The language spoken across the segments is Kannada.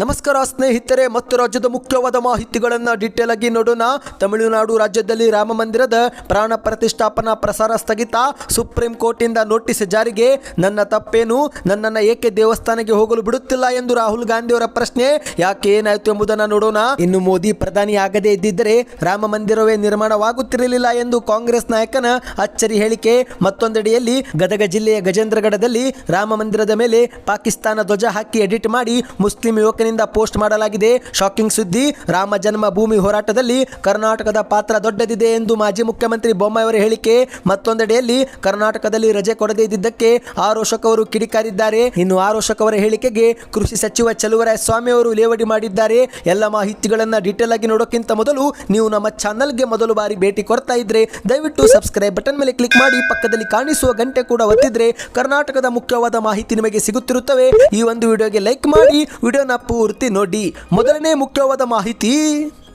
ನಮಸ್ಕಾರ ಸ್ನೇಹಿತರೆ, ಮತ್ತು ರಾಜ್ಯದ ಮುಖ್ಯವಾದ ಮಾಹಿತಿಗಳನ್ನು ಡೀಟೇಲ್ ಆಗಿ ನೋಡೋಣ. ತಮಿಳುನಾಡು ರಾಜ್ಯದಲ್ಲಿ ರಾಮ ಮಂದಿರದ ಪ್ರಾಣ ಪ್ರತಿಷ್ಠಾಪನಾ ಪ್ರಸಾರ ಸ್ಥಗಿತ ಸುಪ್ರೀಂ ಕೋರ್ಟಿಂದ ನೋಟಿಸ್ ಜಾರಿಗೆ. ನನ್ನ ತಪ್ಪೇನು? ನನ್ನನ್ನು ಏಕೆ ದೇವಸ್ಥಾನಕ್ಕೆ ಹೋಗಲು ಬಿಡುತ್ತಿಲ್ಲ ಎಂದು ರಾಹುಲ್ ಗಾಂಧಿಯವರ ಪ್ರಶ್ನೆ. ಯಾಕೆ ಏನಾಯಿತು ಎಂಬುದನ್ನು ನೋಡೋಣ. ಇನ್ನು ಮೋದಿ ಪ್ರಧಾನಿ ಆಗದೇ ಇದ್ದಿದ್ದರೆ ರಾಮ ಮಂದಿರವೇ ನಿರ್ಮಾಣವಾಗುತ್ತಿರಲಿಲ್ಲ ಎಂದು ಕಾಂಗ್ರೆಸ್ ನಾಯಕನ ಅಚ್ಚರಿ ಹೇಳಿಕೆ. ಮತ್ತೊಂದೆಡೆಯಲ್ಲಿ ಗದಗ ಜಿಲ್ಲೆಯ ಗಜೇಂದ್ರಗಢದಲ್ಲಿ ರಾಮ ಮಂದಿರದ ಮೇಲೆ ಪಾಕಿಸ್ತಾನ ಧ್ವಜ ಹಾಕಿ ಎಡಿಟ್ ಮಾಡಿ ಮುಸ್ಲಿಂ ಯುವಕನಿಂದ ಪೋಸ್ಟ್ ಮಾಡಲಾಗಿದೆ. ಶಾಕಿಂಗ್ ಸುದ್ದಿ, ರಾಮ ಜನ್ಮ ಭೂಮಿ ಹೋರಾಟದಲ್ಲಿ ಕರ್ನಾಟಕದ ಪಾತ್ರ ದೊಡ್ಡದಿದೆ ಎಂದು ಮಾಜಿ ಮುಖ್ಯಮಂತ್ರಿ ಬೊಮ್ಮಾಯಿ ಅವರ ಹೇಳಿಕೆ. ಮತ್ತೊಂದೆಡೆಯಲ್ಲಿ ಕರ್ನಾಟಕದಲ್ಲಿ ರಜೆ ಕೊಡದೇ ಇದ್ದಿದ್ದಕ್ಕೆ ಆರೋಷಕ್ ಅವರು ಕಿಡಿಕಾರಿದ್ದಾರೆ. ಇನ್ನು ಆರೋಷಕ್ ಅವರ ಹೇಳಿಕೆಗೆ ಕೃಷಿ ಸಚಿವ ಚಲುವರಾಯ ಸ್ವಾಮಿ ಅವರು ಲೇವಡಿ ಮಾಡಿದ್ದಾರೆ. ಎಲ್ಲ ಮಾಹಿತಿಗಳನ್ನ ಡೀಟೇಲ್ ಆಗಿ ನೋಡೋಕ್ಕಿಂತ ಮೊದಲು ನೀವು ನಮ್ಮ ಚಾನಲ್ಗೆ ಮೊದಲು ಬಾರಿ ಭೇಟಿ ಕೊಡ್ತಾ ಇದ್ರೆ ದಯವಿಟ್ಟು ಸಬ್ಸ್ಕ್ರೈಬ್ ಬಟನ್ ಮೇಲೆ ಕ್ಲಿಕ್ ಮಾಡಿ ಪಕ್ಕದಲ್ಲಿ ಕಾಣಿಸುವ ಗಂಟೆ ಕೂಡ ಒತ್ತಿದ್ರೆ ಕರ್ನಾಟಕದ ಮುಖ್ಯವಾದ ಮಾಹಿತಿ ನಿಮಗೆ ಸಿಗುತ್ತಿರುತ್ತವೆ. ಈ ಒಂದು ವಿಡಿಯೋಗೆ ಲೈಕ್ ಮಾಡಿ. ವಿಡಿಯೋನ ಪೂರ್ತಿ ನೋಡಿ ಮೊದಲನೇ ಮುಖ್ಯವಾದ ಮಾಹಿತಿ.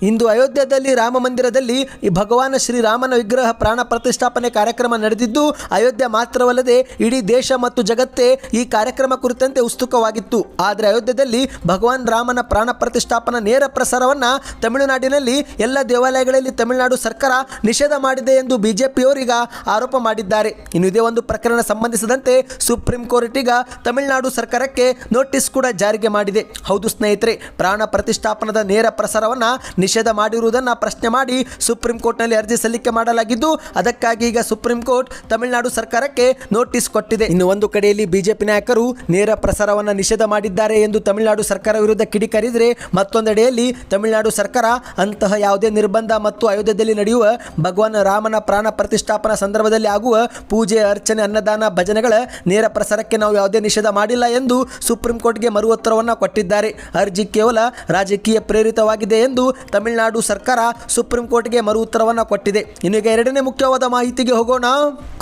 ಇಂದು ಅಯೋಧ್ಯದಲ್ಲಿ ರಾಮ ಮಂದಿರದಲ್ಲಿ ಈ ಭಗವಾನ್ ಶ್ರೀರಾಮನ ವಿಗ್ರಹ ಪ್ರಾಣ ಪ್ರತಿಷ್ಠಾಪನೆ ಕಾರ್ಯಕ್ರಮ ನಡೆದಿದ್ದು, ಅಯೋಧ್ಯೆ ಮಾತ್ರವಲ್ಲದೆ ಇಡೀ ದೇಶ ಮತ್ತು ಜಗತ್ತೇ ಈ ಕಾರ್ಯಕ್ರಮ ಕುರಿತಂತೆ ಉತ್ಸುಕವಾಗಿತ್ತು. ಆದರೆ ಅಯೋಧ್ಯದಲ್ಲಿ ಭಗವಾನ್ ರಾಮನ ಪ್ರಾಣ ಪ್ರತಿಷ್ಠಾಪನಾ ನೇರ ಪ್ರಸಾರವನ್ನು ತಮಿಳುನಾಡಿನಲ್ಲಿ ಎಲ್ಲ ದೇವಾಲಯಗಳಲ್ಲಿ ತಮಿಳುನಾಡು ಸರ್ಕಾರ ನಿಷೇಧ ಮಾಡಿದೆ ಎಂದು ಬಿಜೆಪಿಯವರೀಗ ಆರೋಪ ಮಾಡಿದ್ದಾರೆ. ಇನ್ನು ಇದೇ ಒಂದು ಪ್ರಕರಣ ಸಂಬಂಧಿಸಿದಂತೆ ಸುಪ್ರೀಂ ಕೋರ್ಟ್ ಈಗ ತಮಿಳುನಾಡು ಸರ್ಕಾರಕ್ಕೆ ನೋಟಿಸ್ ಕೂಡ ಜಾರಿಗೆ ಮಾಡಿದೆ. ಹೌದು ಸ್ನೇಹಿತರೆ, ಪ್ರಾಣ ಪ್ರತಿಷ್ಠಾಪನದ ನೇರ ಪ್ರಸಾರವನ್ನ ನಿಷೇಧ ಮಾಡಿರುವುದನ್ನು ಪ್ರಶ್ನೆ ಮಾಡಿ ಸುಪ್ರೀಂ ಕೋರ್ಟ್ನಲ್ಲಿ ಅರ್ಜಿ ಸಲ್ಲಿಕೆ ಮಾಡಲಾಗಿದ್ದು, ಅದಕ್ಕಾಗಿ ಈಗ ಸುಪ್ರೀಂ ಕೋರ್ಟ್ ತಮಿಳುನಾಡು ಸರ್ಕಾರಕ್ಕೆ ನೋಟಿಸ್ ಕೊಟ್ಟಿದೆ. ಇನ್ನು ಒಂದು ಕಡೆಯಲ್ಲಿ ಬಿಜೆಪಿ ನಾಯಕರು ನೇರ ಪ್ರಸಾರವನ್ನು ನಿಷೇಧ ಮಾಡಿದ್ದಾರೆ ಎಂದು ತಮಿಳುನಾಡು ಸರ್ಕಾರ ವಿರುದ್ಧ ಕಿಡಿಕಾರಿದರೆ, ಮತ್ತೊಂದೆಡೆಯಲ್ಲಿ ತಮಿಳುನಾಡು ಸರ್ಕಾರ ಅಂತಹ ಯಾವುದೇ ನಿರ್ಬಂಧ ಮತ್ತು ಅಯೋಧ್ಯೆಯಲ್ಲಿ ನಡೆಯುವ ಭಗವಾನ್ ರಾಮನ ಪ್ರಾಣ ಪ್ರತಿಷ್ಠಾಪನಾ ಸಂದರ್ಭದಲ್ಲಿ ಆಗುವ ಪೂಜೆ, ಅರ್ಚನೆ, ಅನ್ನದಾನ, ಭಜನೆಗಳ ನೇರ ಪ್ರಸಾರಕ್ಕೆ ನಾವು ಯಾವುದೇ ನಿಷೇಧ ಮಾಡಿಲ್ಲ ಎಂದು ಸುಪ್ರೀಂ ಕೋರ್ಟ್ಗೆ ಮರು ಉತ್ತರವನ್ನು ಕೊಟ್ಟಿದ್ದಾರೆ. ಅರ್ಜಿ ಕೇವಲ ರಾಜಕೀಯ ಪ್ರೇರಿತವಾಗಿದೆ ಎಂದು ತಮಿಳುನಾಡು ಸರ್ಕಾರ ಸುಪ್ರೀಂ ಕೋರ್ಟ್ಗೆ ಮರು ಉತ್ತರವನ್ನು ಕೊಟ್ಟಿದೆ. ಇನ್ನು ಈಗ ಎರಡನೇ ಮುಖ್ಯವಾದ ಮಾಹಿತಿಗೆ ಹೋಗೋಣ.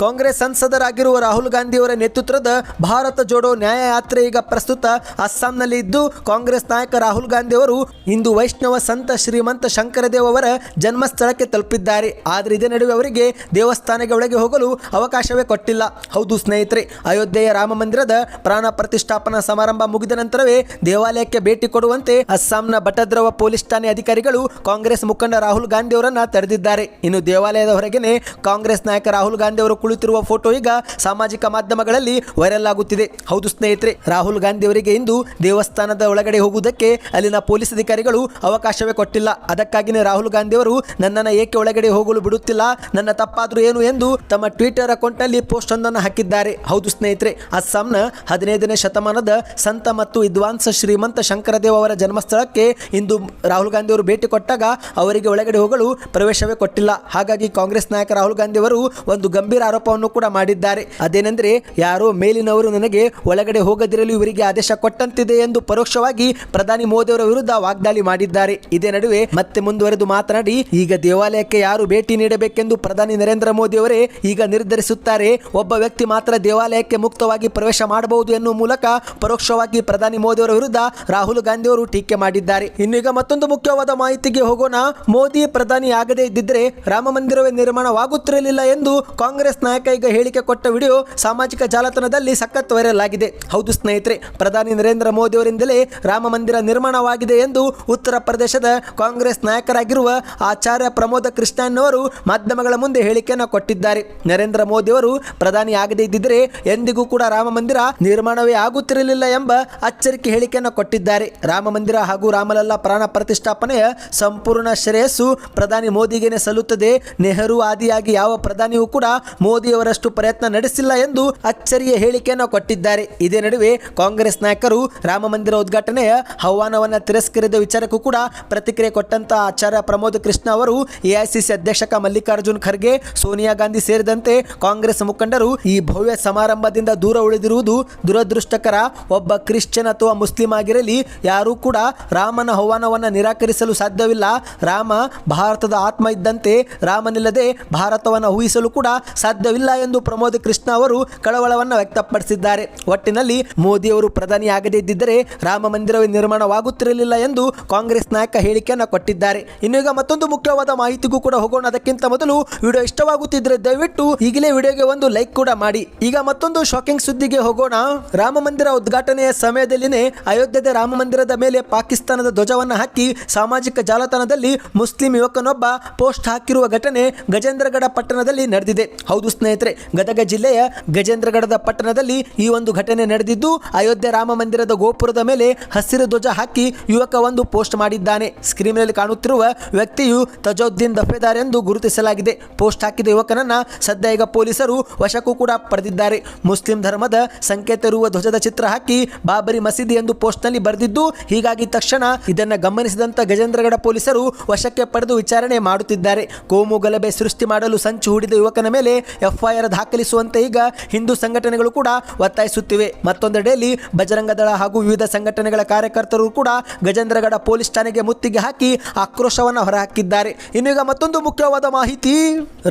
ಕಾಂಗ್ರೆಸ್ ಸಂಸದರಾಗಿರುವ ರಾಹುಲ್ ಗಾಂಧಿಯವರ ನೇತೃತ್ವದ ಭಾರತ ಜೋಡೋ ನ್ಯಾಯ ಯಾತ್ರೆ ಈಗ ಪ್ರಸ್ತುತ ಅಸ್ಸಾಂನಲ್ಲಿ ಇದ್ದು, ಕಾಂಗ್ರೆಸ್ ನಾಯಕ ರಾಹುಲ್ ಗಾಂಧಿ ಅವರು ಇಂದು ವೈಷ್ಣವ ಸಂತ ಶ್ರೀಮಂತ ಶಂಕರದೇವ್ ಅವರ ಜನ್ಮಸ್ಥಳಕ್ಕೆ ತಲುಪಿದ್ದಾರೆ. ಆದರೆ ಇದೇ ನಡುವೆ ಅವರಿಗೆ ದೇವಸ್ಥಾನಕ್ಕೆ ಒಳಗೆ ಹೋಗಲು ಅವಕಾಶವೇ ಕೊಟ್ಟಿಲ್ಲ. ಹೌದು ಸ್ನೇಹಿತರೆ, ಅಯೋಧ್ಯೆಯ ರಾಮ ಮಂದಿರದ ಪ್ರಾಣ ಪ್ರತಿಷ್ಠಾಪನಾ ಸಮಾರಂಭ ಮುಗಿದ ನಂತರವೇ ದೇವಾಲಯಕ್ಕೆ ಭೇಟಿ ಕೊಡುವಂತೆ ಅಸ್ಸಾಂನ ಬಟದ್ರವ ಪೊಲೀಸ್ ಠಾಣೆ ಅಧಿಕಾರಿಗಳು ಕಾಂಗ್ರೆಸ್ ಮುಖಂಡ ರಾಹುಲ್ ಗಾಂಧಿ ಅವರನ್ನ ತಡೆದಿದ್ದಾರೆ. ಇನ್ನು ದೇವಾಲಯದ ಹೊರಗೆನೆ ಕಾಂಗ್ರೆಸ್ ನಾಯಕ ರಾಹುಲ್ ಗಾಂಧಿ ಅವರು ಕುಳಿತಿರುವ ಫೋಟೋ ಈಗ ಸಾಮಾಜಿಕ ಮಾಧ್ಯಮಗಳಲ್ಲಿ ವೈರಲ್ ಆಗುತ್ತಿದೆ. ಹೌದು ಸ್ನೇಹಿತರೆ, ರಾಹುಲ್ ಗಾಂಧಿ ಅವರಿಗೆ ಇಂದು ದೇವಸ್ಥಾನದ ಒಳಗಡೆ ಹೋಗುವುದಕ್ಕೆ ಅಲ್ಲಿನ ಪೊಲೀಸ್ ಅಧಿಕಾರಿಗಳು ಅವಕಾಶವೇ ಕೊಟ್ಟಿಲ್ಲ. ಅದಕ್ಕಾಗಿನೇ ರಾಹುಲ್ ಗಾಂಧಿ ಅವರು ನನ್ನನ್ನು ಏಕೆ ಒಳಗಡೆ ಹೋಗಲು ಬಿಡುತ್ತಿಲ್ಲ, ನನ್ನ ತಪ್ಪಾದರೂ ಏನು ಎಂದು ತಮ್ಮ ಟ್ವಿಟರ್ ಅಕೌಂಟ್ನಲ್ಲಿ ಪೋಸ್ಟ್ ಒಂದನ್ನು ಹಾಕಿದ್ದಾರೆ. ಹೌದು ಸ್ನೇಹಿತರೆ, ಅಸ್ಸಾಂನ ಹದಿನೈದನೇ ಶತಮಾನದ ಸಂತ ಮತ್ತು ವಿದ್ವಾಂಸ ಶ್ರೀಮಂತ ಶಂಕರದೇವ್ ಅವರ ಜನ್ಮಸ್ಥಳಕ್ಕೆ ಇಂದು ರಾಹುಲ್ ಗಾಂಧಿ ಅವರು ಭೇಟಿ ಕೊಟ್ಟಾಗ ಅವರಿಗೆ ಒಳಗಡೆ ಹೋಗಲು ಪ್ರವೇಶವೇ ಕೊಟ್ಟಿಲ್ಲ. ಹಾಗಾಗಿ ಕಾಂಗ್ರೆಸ್ ನಾಯಕ ರಾಹುಲ್ ಗಾಂಧಿ ಅವರು ಒಂದು ಗಂಭೀರ ಆರೋಪವನ್ನು ಕೂಡ ಮಾಡಿದ್ದಾರೆ. ಅದೇನೆಂದರೆ, ಯಾರೋ ಮೇಲಿನವರು ನನಗೆ ಒಳಗಡೆ ಹೋಗದಿರಲು ಇವರಿಗೆ ಆದೇಶ ಕೊಟ್ಟಂತಿದೆ ಎಂದು ಪರೋಕ್ಷವಾಗಿ ಪ್ರಧಾನಿ ಮೋದಿ ಅವರ ವಿರುದ್ಧ ವಾಗ್ದಾಳಿ ಮಾಡಿದ್ದಾರೆ. ಇದೇ ನಡುವೆ ಮತ್ತೆ ಮುಂದುವರೆದು ಮಾತನಾಡಿ, ಈಗ ದೇವಾಲಯಕ್ಕೆ ಯಾರು ಭೇಟಿ ನೀಡಬೇಕೆಂದು ಪ್ರಧಾನಿ ನರೇಂದ್ರ ಮೋದಿ ಅವರೇ ಈಗ ನಿರ್ಧರಿಸುತ್ತಾರೆ. ಒಬ್ಬ ವ್ಯಕ್ತಿ ಮಾತ್ರ ದೇವಾಲಯಕ್ಕೆ ಮುಕ್ತವಾಗಿ ಪ್ರವೇಶ ಮಾಡಬಹುದು ಎನ್ನುವ ಮೂಲಕ ಪರೋಕ್ಷವಾಗಿ ಪ್ರಧಾನಿ ಮೋದಿ ಅವರ ವಿರುದ್ಧ ರಾಹುಲ್ ಗಾಂಧಿ ಅವರು ಟೀಕೆ ಮಾಡಿದ್ದಾರೆ. ಇನ್ನೀಗ ಮತ್ತೊಂದು ಮುಖ್ಯವಾದ ಮಾಹಿತಿಗೆ ಹೋಗೋಣ, ಮೋದಿ ಪ್ರಧಾನಿ ಆಗದೇ ಇದ್ದಿದ್ರೆ ರಾಮ ಮಂದಿರವೇ ನಿರ್ಮಾಣವಾಗುತ್ತಿರಲಿಲ್ಲ ಎಂದು ಕಾಂಗ್ರೆಸ್ ನಾಯಕ ಈಗ ಹೇಳಿಕೆ ಕೊಟ್ಟ ವಿಡಿಯೋ ಸಾಮಾಜಿಕ ಜಾಲತಾಣದಲ್ಲಿ ಸಖತ್ ವೈರಲ್ ಆಗಿದೆ. ಹೌದು ಸ್ನೇಹಿತರೆ, ಪ್ರಧಾನಿ ನರೇಂದ್ರ ಮೋದಿ ಅವರಿಂದಲೇ ರಾಮ ಮಂದಿರ ನಿರ್ಮಾಣವಾಗಿದೆ ಎಂದು ಉತ್ತರ ಪ್ರದೇಶದ ಕಾಂಗ್ರೆಸ್ ನಾಯಕರಾಗಿರುವ ಆಚಾರ್ಯ ಪ್ರಮೋದ ಕೃಷ್ಣನ್ನವರು ಮಾಧ್ಯಮಗಳ ಮುಂದೆ ಹೇಳಿಕೆಯನ್ನು ಕೊಟ್ಟಿದ್ದಾರೆ. ನರೇಂದ್ರ ಮೋದಿ ಅವರು ಪ್ರಧಾನಿ ಆಗದೇ ಇದ್ದಿದ್ರೆ ಎಂದಿಗೂ ಕೂಡ ರಾಮ ಮಂದಿರ ನಿರ್ಮಾಣವೇ ಆಗುತ್ತಿರಲಿಲ್ಲ ಎಂಬ ಅಚ್ಚರಿಕೆ ಹೇಳಿಕೆಯನ್ನು ಕೊಟ್ಟಿದ್ದಾರೆ. ರಾಮ ಮಂದಿರ ಹಾಗೂ ರಾಮಲಲ್ಲಾ ಪ್ರಾಣ ಪ್ರತಿಷ್ಠಾಪನೆಯ ಸಂಪೂರ್ಣ ಶ್ರೇಯಸ್ಸು ಪ್ರಧಾನಿ ಮೋದಿಗೇನೆ ಸಲ್ಲುತ್ತದೆ. ನೆಹರು ಆದಿಯಾಗಿ ಯಾವ ಪ್ರಧಾನಿಯೂ ಕೂಡ ಮೋದಿಯವರಷ್ಟು ಪ್ರಯತ್ನ ನಡೆಸಿಲ್ಲ ಎಂದು ಅಚ್ಚರಿಯ ಹೇಳಿಕೆಯನ್ನು ಕೊಟ್ಟಿದ್ದಾರೆ. ಇದೇ ನಡುವೆ ಕಾಂಗ್ರೆಸ್ ನಾಯಕರು ರಾಮ ಮಂದಿರ ಉದ್ಘಾಟನೆಯ ಆಹ್ವಾನವನ್ನು ತಿರಸ್ಕರಿದ ವಿಚಾರಕ್ಕೂ ಕೂಡ ಪ್ರತಿಕ್ರಿಯೆ ಕೊಟ್ಟಂತಹ ಆಚಾರ್ಯ ಪ್ರಮೋದ್ ಕೃಷ್ಣ ಅವರು ಎಐಸಿಸಿ ಅಧ್ಯಕ್ಷಕ ಮಲ್ಲಿಕಾರ್ಜುನ್ ಖರ್ಗೆ, ಸೋನಿಯಾ ಗಾಂಧಿ ಸೇರಿದಂತೆ ಕಾಂಗ್ರೆಸ್ ಮುಖಂಡರು ಈ ಭವ್ಯ ಸಮಾರಂಭದಿಂದ ದೂರ ಉಳಿದಿರುವುದು ದುರದೃಷ್ಟಕರ. ಒಬ್ಬ ಕ್ರಿಶ್ಚಿಯನ್ ಅಥವಾ ಮುಸ್ಲಿಂ ಆಗಿರಲಿ, ಯಾರೂ ಕೂಡ ರಾಮನ ಆಹ್ವಾನವನ್ನು ನಿರಾಕರಿಸಲು ಸಾಧ್ಯ ವಿರೋಧವಿಲ್ಲ ರಾಮ ಭಾರತದ ಆತ್ಮ ಇದ್ದಂತೆ ರಾಮನಿಲ್ಲದೆ ಭಾರತವನ್ನು ಊಹಿಸಲು ಕೂಡ ಸಾಧ್ಯವಿಲ್ಲ ಎಂದು ಪ್ರಮೋದ್ ಕೃಷ್ಣ ಅವರು ಕಳವಳವನ್ನು ವ್ಯಕ್ತಪಡಿಸಿದ್ದಾರೆ. ಒಟ್ಟಿನಲ್ಲಿ ಮೋದಿಯವರು ಪ್ರಧಾನಿ ಆಗದೇ ಇದ್ದಿದ್ದರೆ ರಾಮ ಮಂದಿರವೇ ನಿರ್ಮಾಣವಾಗುತ್ತಿರಲಿಲ್ಲ ಎಂದು ಕಾಂಗ್ರೆಸ್ ನಾಯಕ ಹೇಳಿಕೆಯನ್ನು ಕೊಟ್ಟಿದ್ದಾರೆ. ಇನ್ನು ಈಗ ಮತ್ತೊಂದು ಮುಖ್ಯವಾದ ಮಾಹಿತಿಗೂ ಕೂಡ ಹೋಗೋಣ. ಅದಕ್ಕಿಂತ ಮೊದಲು ವಿಡಿಯೋ ಇಷ್ಟವಾಗುತ್ತಿದ್ದರೆ ದಯವಿಟ್ಟು ಈಗಲೇ ವಿಡಿಯೋಗೆ ಒಂದು ಲೈಕ್ ಕೂಡ ಮಾಡಿ. ಈಗ ಮತ್ತೊಂದು ಶಾಕಿಂಗ್ ಸುದ್ದಿಗೆ ಹೋಗೋಣ. ರಾಮ ಮಂದಿರ ಉದ್ಘಾಟನೆಯ ಸಮಯದಲ್ಲಿನೇ ಅಯೋಧ್ಯದ ರಾಮ ಮಂದಿರದ ಮೇಲೆ ಪಾಕಿಸ್ತಾನದ ಧ್ವಜವನ್ನು ಹಾಕಿ ಸಾಮಾಜಿಕ ಜಾಲತಾಣದಲ್ಲಿ ಮುಸ್ಲಿಂ ಯುವಕನೊಬ್ಬ ಪೋಸ್ಟ್ ಹಾಕಿರುವ ಘಟನೆ ಗಜೇಂದ್ರಗಡ ಪಟ್ಟಣದಲ್ಲಿ ನಡೆದಿದೆ. ಹೌದು ಸ್ನೇಹಿತರೆ, ಗದಗ ಜಿಲ್ಲೆಯ ಗಜೇಂದ್ರಗಡದ ಪಟ್ಟಣದಲ್ಲಿ ಈ ಒಂದು ಘಟನೆ ನಡೆದಿದ್ದು, ಅಯೋಧ್ಯೆ ರಾಮ ಮಂದಿರದ ಗೋಪುರದ ಮೇಲೆ ಹಸಿರು ಧ್ವಜ ಹಾಕಿ ಯುವಕ ಒಂದು ಪೋಸ್ಟ್ ಮಾಡಿದ್ದಾನೆ. ಸ್ಕ್ರೀನ್ನಲ್ಲಿ ಕಾಣುತ್ತಿರುವ ವ್ಯಕ್ತಿಯು ತಜೋದ್ದೀನ್ ದಫೇದಾರ್ ಎಂದು ಗುರುತಿಸಲಾಗಿದೆ. ಪೋಸ್ಟ್ ಹಾಕಿದ ಯುವಕನನ್ನ ಸದ್ಯ ಈಗ ಪೊಲೀಸರು ವಶಕ್ಕೂ ಕೂಡ ಪಡೆದಿದ್ದಾರೆ. ಮುಸ್ಲಿಂ ಧರ್ಮದ ಸಂಕೇತ ಇರುವ ಧ್ವಜದ ಚಿತ್ರ ಹಾಕಿ ಬಾಬರಿ ಮಸೀದಿ ಎಂದು ಪೋಸ್ಟ್ನಲ್ಲಿ ಬರೆದಿದ್ದು, ಹೀಗಾಗಿ ತಕ್ಷಣ ಇದನ್ನ ಗಮನಿಸಿದಂತ ಗಜೇಂದ್ರಗಡ ಪೊಲೀಸರು ವಶಕ್ಕೆ ಪಡೆದು ವಿಚಾರಣೆ ಮಾಡುತ್ತಿದ್ದಾರೆ. ಕೋಮು ಗಲಭೆ ಸೃಷ್ಟಿ ಮಾಡಲು ಸಂಚು ಹೂಡಿದ ಯುವಕನ ಮೇಲೆ ಎಫ್ಐಆರ್ ದಾಖಲಿಸುವಂತೆ ಈಗ ಹಿಂದೂ ಸಂಘಟನೆಗಳು ಕೂಡ ಒತ್ತಾಯಿಸುತ್ತಿವೆ. ಮತ್ತೊಂದೆಡೆಯಲ್ಲಿ ಬಜರಂಗದಳ ಹಾಗೂ ವಿವಿಧ ಸಂಘಟನೆಗಳ ಕಾರ್ಯಕರ್ತರು ಕೂಡ ಗಜೇಂದ್ರಗಡ ಪೊಲೀಸ್ ಠಾಣೆಗೆ ಮುತ್ತಿಗೆ ಹಾಕಿ ಆಕ್ರೋಶವನ್ನು ಹೊರಹಾಕಿದ್ದಾರೆ. ಇನ್ನು ಈಗ ಮತ್ತೊಂದು ಮುಖ್ಯವಾದ ಮಾಹಿತಿ.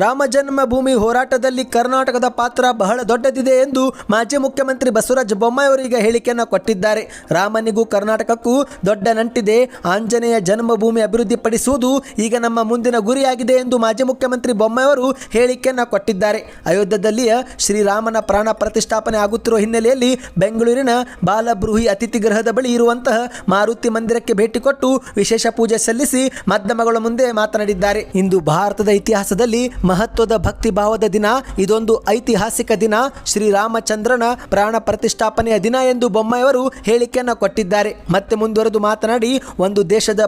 ರಾಮ ಜನ್ಮಭೂಮಿ ಹೋರಾಟದಲ್ಲಿ ಕರ್ನಾಟಕದ ಪಾತ್ರ ಬಹಳ ದೊಡ್ಡದಿದೆ ಎಂದು ಮಾಜಿ ಮುಖ್ಯಮಂತ್ರಿ ಬಸವರಾಜ ಬೊಮ್ಮಾಯಿ ಈಗ ಹೇಳಿಕೆಯನ್ನು ಕೊಟ್ಟಿದ್ದಾರೆ. ರಾಮನಿಗೂ ಕರ್ನಾಟಕಕ್ಕೂ ದೊಡ್ಡ ನಂಟಿದೆ. ಆಂಜನೇಯ ಜನ್ಮಭೂಮಿ ಅಭಿವೃದ್ಧಿಪಡಿಸುವುದು ಈಗ ನಮ್ಮ ಮುಂದಿನ ಗುರಿಯಾಗಿದೆ ಎಂದು ಮಾಜಿ ಮುಖ್ಯಮಂತ್ರಿ ಬೊಮ್ಮಾಯಿಯವರು ಹೇಳಿಕೆಯನ್ನು ಕೊಟ್ಟಿದ್ದಾರೆ. ಅಯೋಧ್ಯದಲ್ಲಿಯ ಶ್ರೀರಾಮನ ಪ್ರಾಣ ಪ್ರತಿಷ್ಠಾಪನೆ ಆಗುತ್ತಿರುವ ಹಿನ್ನೆಲೆಯಲ್ಲಿ ಬೆಂಗಳೂರಿನ ಬಾಲಬೃಹಿ ಅತಿಥಿ ಗೃಹದ ಬಳಿ ಇರುವಂತಹ ಮಾರುತಿ ಮಂದಿರಕ್ಕೆ ಭೇಟಿ ಕೊಟ್ಟು ವಿಶೇಷ ಪೂಜೆ ಸಲ್ಲಿಸಿ ಮಾಧ್ಯಮಗಳ ಮುಂದೆ ಮಾತನಾಡಿದ್ದಾರೆ. ಇಂದು ಭಾರತದ ಇತಿಹಾಸದಲ್ಲಿ ಮಹತ್ವದ ಭಕ್ತಿ ಭಾವದ ದಿನ. ಇದೊಂದು ಐತಿಹಾಸಿಕ ದಿನ. ಶ್ರೀರಾಮಚಂದ್ರನ ಪ್ರಾಣ ಪ್ರತಿಷ್ಠಾಪನೆಯ ದಿನ ಎಂದು ಬೊಮ್ಮಾಯಿಯವರು ಹೇಳಿಕೆಯನ್ನು ಕೊಟ್ಟಿದ್ದಾರೆ. ಮತ್ತೆ ಮುಂದುವರೆದು ಮಾತನಾಡಿ, ಒಂದು ದೇಶದ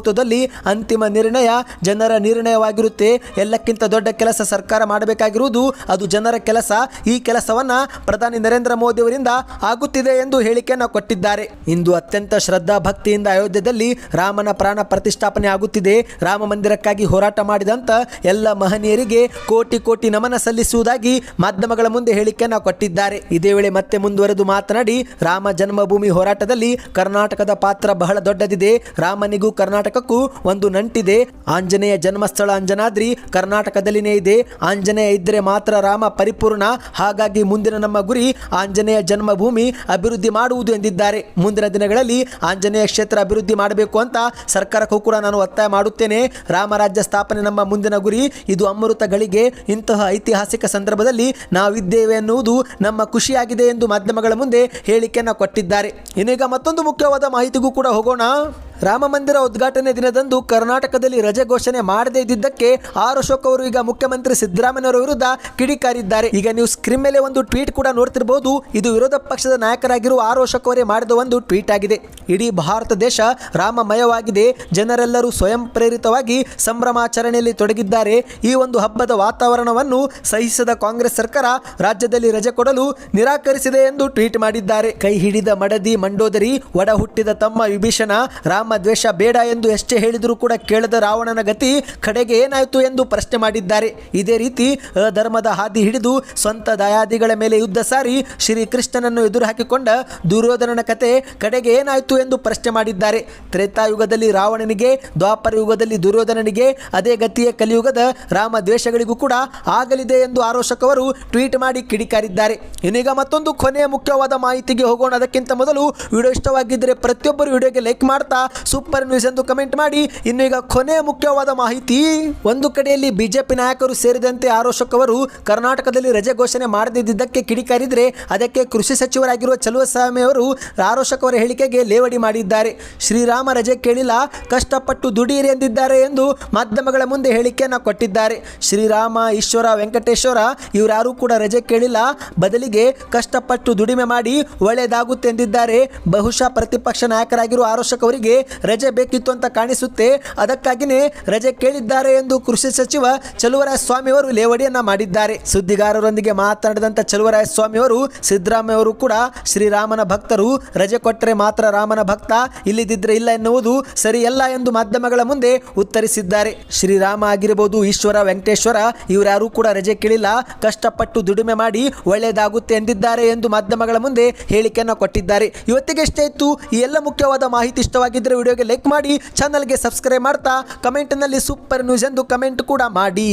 ಪ್ರಜಾಪ್ರಭುತ್ವದಲ್ಲಿ ಅಂತಿಮ ನಿರ್ಣಯ ಜನರ ನಿರ್ಣಯವಾಗಿರುತ್ತೆ. ಎಲ್ಲಕ್ಕಿಂತ ದೊಡ್ಡ ಕೆಲಸ ಸರ್ಕಾರ ಮಾಡಬೇಕಾಗಿರುವುದು ಅದು ಜನರ ಕೆಲಸ. ಈ ಕೆಲಸವನ್ನ ಪ್ರಧಾನಿ ನರೇಂದ್ರ ಮೋದಿ ಅವರಿಂದ ಆಗುತ್ತಿದೆ ಎಂದು ಹೇಳಿಕೆಯನ್ನು ಕೊಟ್ಟಿದ್ದಾರೆ. ಇಂದು ಅತ್ಯಂತ ಶ್ರದ್ಧಾ ಭಕ್ತಿಯಿಂದ ಅಯೋಧ್ಯೆಯಲ್ಲಿ ರಾಮನ ಪ್ರಾಣ ಪ್ರತಿಷ್ಠಾಪನೆ ಆಗುತ್ತಿದೆ. ರಾಮ ಮಂದಿರಕ್ಕಾಗಿ ಹೋರಾಟ ಮಾಡಿದಂತ ಎಲ್ಲ ಮಹನೀಯರಿಗೆ ಕೋಟಿ ಕೋಟಿ ನಮನ ಸಲ್ಲಿಸುವುದಾಗಿ ಮಾಧ್ಯಮಗಳ ಮುಂದೆ ಹೇಳಿಕೆಯನ್ನು ಕೊಟ್ಟಿದ್ದಾರೆ. ಇದೇ ವೇಳೆ ಮತ್ತೆ ಮುಂದುವರೆದು ಮಾತನಾಡಿ, ರಾಮ ಜನ್ಮಭೂಮಿ ಹೋರಾಟದಲ್ಲಿ ಕರ್ನಾಟಕದ ಪಾತ್ರ ಬಹಳ ದೊಡ್ಡದಿದೆ. ರಾಮನಿಗೂ ಕರ್ನಾಟಕಕ್ಕೂ ಒಂದು ನಂಟಿದೆ. ಆಂಜನೇಯ ಜನ್ಮಸ್ಥಳ ಅಂಜನಾದ್ರಿ ಕರ್ನಾಟಕದಲ್ಲಿನೇ ಇದೆ. ಆಂಜನೇಯ ಇದ್ರೆ ಮಾತ್ರ ರಾಮ ಪರಿಪೂರ್ಣ. ಹಾಗಾಗಿ ಮುಂದಿನ ನಮ್ಮ ಗುರಿ ಆಂಜನೇಯ ಜನ್ಮಭೂಮಿ ಅಭಿವೃದ್ಧಿ ಮಾಡುವುದು ಎಂದಿದ್ದಾರೆ. ಮುಂದಿನ ದಿನಗಳಲ್ಲಿ ಆಂಜನೇಯ ಕ್ಷೇತ್ರ ಅಭಿವೃದ್ಧಿ ಮಾಡಬೇಕು ಅಂತ ಸರ್ಕಾರಕ್ಕೂ ಕೂಡ ನಾನು ಒತ್ತಾಯ ಮಾಡುತ್ತೇನೆ. ರಾಮರಾಜ್ಯ ಸ್ಥಾಪನೆ ನಮ್ಮ ಮುಂದಿನ ಗುರಿ. ಇದು ಅಮೃತ ಗಳಿಗೆ ಇಂತಹ ಐತಿಹಾಸಿಕ ಸಂದರ್ಭದಲ್ಲಿ ನಾವಿದ್ದೇವೆ ಎನ್ನುವುದು ನಮ್ಮ ಖುಷಿಯಾಗಿದೆ ಎಂದು ಮಾಧ್ಯಮಗಳ ಮುಂದೆ ಹೇಳಿಕೆಯನ್ನು ಕೊಟ್ಟಿದ್ದಾರೆ. ಇನ್ನೀಗ ಮತ್ತೊಂದು ಮುಖ್ಯವಾದ ಮಾಹಿತಿಗೂ ಕೂಡ ಹೋಗೋಣ. ರಾಮ ಮಂದಿರ ಉದ್ಘಾಟನೆ ದಿನದಂದು ಕರ್ನಾಟಕದಲ್ಲಿ ರಜೆ ಘೋಷಣೆ ಮಾಡದೇ ಇದ್ದಿದ್ದಕ್ಕೆ ಆರ್ ಅಶೋಕ್ ಅವರು ಈಗ ಮುಖ್ಯಮಂತ್ರಿ ಸಿದ್ದರಾಮಯ್ಯವರ ವಿರುದ್ಧ ಕಿಡಿಕಾರಿದ್ದಾರೆ. ಈಗ ನೀವು ಸ್ಕ್ರೀನ್ ಮೇಲೆ ಒಂದು ಟ್ವೀಟ್ ಕೂಡ ನೋಡ್ತಿರಬಹುದು ಇದು ವಿರೋಧ ಪಕ್ಷದ ನಾಯಕರಾಗಿರುವ ಆರ್ ಅಶೋಕ್ ಅವರೇ ಮಾಡಿದ ಒಂದು ಟ್ವೀಟ್ ಆಗಿದೆ. ಇಡೀ ಭಾರತ ದೇಶ ರಾಮಮಯವಾಗಿದೆ. ಜನರೆಲ್ಲರೂ ಸ್ವಯಂ ಪ್ರೇರಿತವಾಗಿ ಸಂಭ್ರಮಾಚರಣೆಯಲ್ಲಿ ತೊಡಗಿದ್ದಾರೆ. ಈ ಒಂದು ಹಬ್ಬದ ವಾತಾವರಣವನ್ನು ಸಹಿಸದ ಕಾಂಗ್ರೆಸ್ ಸರ್ಕಾರ ರಾಜ್ಯದಲ್ಲಿ ರಜೆ ಕೊಡಲು ನಿರಾಕರಿಸಿದೆ ಎಂದು ಟ್ವೀಟ್ ಮಾಡಿದ್ದಾರೆ. ಕೈ ಹಿಡಿದ ಮಡದಿ ಮಂಡೋದರಿ ಒಡ ಹುಟ್ಟಿದ ತಮ್ಮ ವಿಭೀಷಣ, ರಾಮ ದ್ವೇಷ ಬೇಡ ಎಂದು ಎಷ್ಟೇ ಹೇಳಿದರೂ ಕೂಡ ಕೇಳದ ರಾವಣನ ಗತಿ ಕಡೆಗೆ ಏನಾಯಿತು ಎಂದು ಪ್ರಶ್ನೆ ಮಾಡಿದ್ದಾರೆ. ಇದೇ ರೀತಿ ಧರ್ಮದ ಹಾದಿ ಹಿಡಿದು ಸ್ವಂತ ದಯಾದಿಗಳ ಮೇಲೆ ಯುದ್ಧ ಸಾರಿ ಶ್ರೀಕೃಷ್ಣನನ್ನು ಎದುರು ಹಾಕಿಕೊಂಡ ದುರ್ಯೋಧನನ ಕತೆ ಕಡೆಗೆ ಏನಾಯಿತು ಎಂದು ಪ್ರಶ್ನೆ ಮಾಡಿದ್ದಾರೆ. ತ್ರೇತಾಯುಗದಲ್ಲಿ ರಾವಣನಿಗೆ, ದ್ವಾಪರ ಯುಗದಲ್ಲಿ ದುರ್ಯೋಧನನಿಗೆ, ಅದೇ ಗತಿಯ ಕಲಿಯುಗದ ರಾಮ ದ್ವೇಷಗಳಿಗೂ ಕೂಡ ಆಗಲಿದೆ ಎಂದು ಆರೋಷಕವರು ಟ್ವೀಟ್ ಮಾಡಿ ಕಿಡಿಕಾರಿದ್ದಾರೆ. ಇನ್ನೀಗ ಮತ್ತೊಂದು ಕೊನೆಯ ಮುಖ್ಯವಾದ ಮಾಹಿತಿಗೆ ಹೋಗೋಣ. ಅದಕ್ಕಿಂತ ಮೊದಲು ವಿಡಿಯೋ ಇಷ್ಟವಾಗಿದ್ದರೆ ಪ್ರತಿಯೊಬ್ಬರು ವಿಡಿಯೋಗೆ ಲೈಕ್ ಮಾಡ್ತಾ ಸೂಪರ್ ನ್ಯೂಸ್ ಎಂದು ಕಮೆಂಟ್ ಮಾಡಿ. ಇನ್ನು ಈಗ ಕೊನೆ ಮುಖ್ಯವಾದ ಮಾಹಿತಿ. ಒಂದು ಕಡೆಯಲ್ಲಿ ಬಿಜೆಪಿ ನಾಯಕರು ಸೇರಿದಂತೆ ಆರೋಷಕ್ ಅವರು ಕರ್ನಾಟಕದಲ್ಲಿ ರಜೆ ಘೋಷಣೆ ಮಾಡದಿದ್ದಕ್ಕೆ ಕಿಡಿಕಾರಿದ್ರೆ ಅದಕ್ಕೆ ಕೃಷಿ ಸಚಿವರಾಗಿರುವ ಚಲುವಸ್ವಾಮಿ ಅವರು ಆರೋಷಕ್ ಅವರ ಹೇಳಿಕೆಗೆ ಲೇವಡಿ ಮಾಡಿದ್ದಾರೆ. ಶ್ರೀರಾಮ ರಜೆ ಕೇಳಿಲ್ಲ, ಕಷ್ಟಪಟ್ಟು ದುಡಿಯಿರಿ ಎಂದಿದ್ದಾರೆ ಎಂದು ಮಾಧ್ಯಮಗಳ ಮುಂದೆ ಹೇಳಿಕೆಯನ್ನು ಕೊಟ್ಟಿದ್ದಾರೆ. ಶ್ರೀರಾಮ, ಈಶ್ವರ, ವೆಂಕಟೇಶ್ವರ ಇವರ್ಯಾರೂ ಕೂಡ ರಜೆ ಕೇಳಿಲ್ಲ, ಬದಲಿಗೆ ಕಷ್ಟಪಟ್ಟು ದುಡಿಮೆ ಮಾಡಿ ಒಳ್ಳೆಯದಾಗುತ್ತೆ ಎಂದಿದ್ದಾರೆ. ಬಹುಶಃ ಪ್ರತಿಪಕ್ಷ ನಾಯಕರಾಗಿರುವ ಆರೋಷಕ್ ಅವರಿಗೆ ರಜೆ ಬೇಕಿತ್ತು ಅಂತ ಕಾಣಿಸುತ್ತೆ. ಅದಕ್ಕಾಗಿಯೇ ರಜೆ ಕೇಳಿದ್ದಾರೆ ಎಂದು ಕೃಷಿ ಸಚಿವ ಚಲುವರಾಯ ಸ್ವಾಮಿ ಅವರು ಲೇವಡಿಯನ್ನ ಮಾಡಿದ್ದಾರೆ. ಸುದ್ದಿಗಾರರೊಂದಿಗೆ ಮಾತನಾಡಿದಂತ ಚಲುವರಾಯ ಸ್ವಾಮಿ ಅವರು ಸಿದ್ದರಾಮಯ್ಯ ಕೂಡ ಶ್ರೀರಾಮನ ಭಕ್ತರು. ರಜೆ ಕೊಟ್ಟರೆ ಮಾತ್ರ ರಾಮನ ಭಕ್ತ ಇಲ್ಲಿದ್ದಿದ್ರೆ ಇಲ್ಲ ಎನ್ನುವುದು ಸರಿಯಲ್ಲ ಎಂದು ಮಾಧ್ಯಮಗಳ ಮುಂದೆ ಉತ್ತರಿಸಿದ್ದಾರೆ. ಶ್ರೀರಾಮ ಆಗಿರಬಹುದು ಈಶ್ವರ, ವೆಂಕಟೇಶ್ವರ, ಇವರ್ಯಾರೂ ಕೂಡ ರಜೆ ಕೇಳಿಲ್ಲ. ಕಷ್ಟಪಟ್ಟು ದುಡಿಮೆ ಮಾಡಿ ಒಳ್ಳೆಯದಾಗುತ್ತೆ ಎಂದಿದ್ದಾರೆ ಎಂದು ಮಾಧ್ಯಮಗಳ ಮುಂದೆ ಹೇಳಿಕೆಯನ್ನು ಕೊಟ್ಟಿದ್ದಾರೆ. ಇವತ್ತಿಗೆ ಇಷ್ಟೇ ಇತ್ತು. ಈ ಎಲ್ಲ ಮುಖ್ಯವಾದ ಮಾಹಿತಿ ಇಷ್ಟವಾಗಿದ್ದರೆ ವಿಡಿಯೋಗೆ ಲೈಕ್ ಮಾಡಿ ಚಾನಲ್ಗೆ ಸಬ್ಸ್ಕ್ರೈಬ್ ಮಾಡ್ತಾ ಕಮೆಂಟ್ನಲ್ಲಿ ಸೂಪರ್ ನ್ಯೂಸ್ ಎಂದು ಕಮೆಂಟ್ ಕೂಡ ಮಾಡಿ.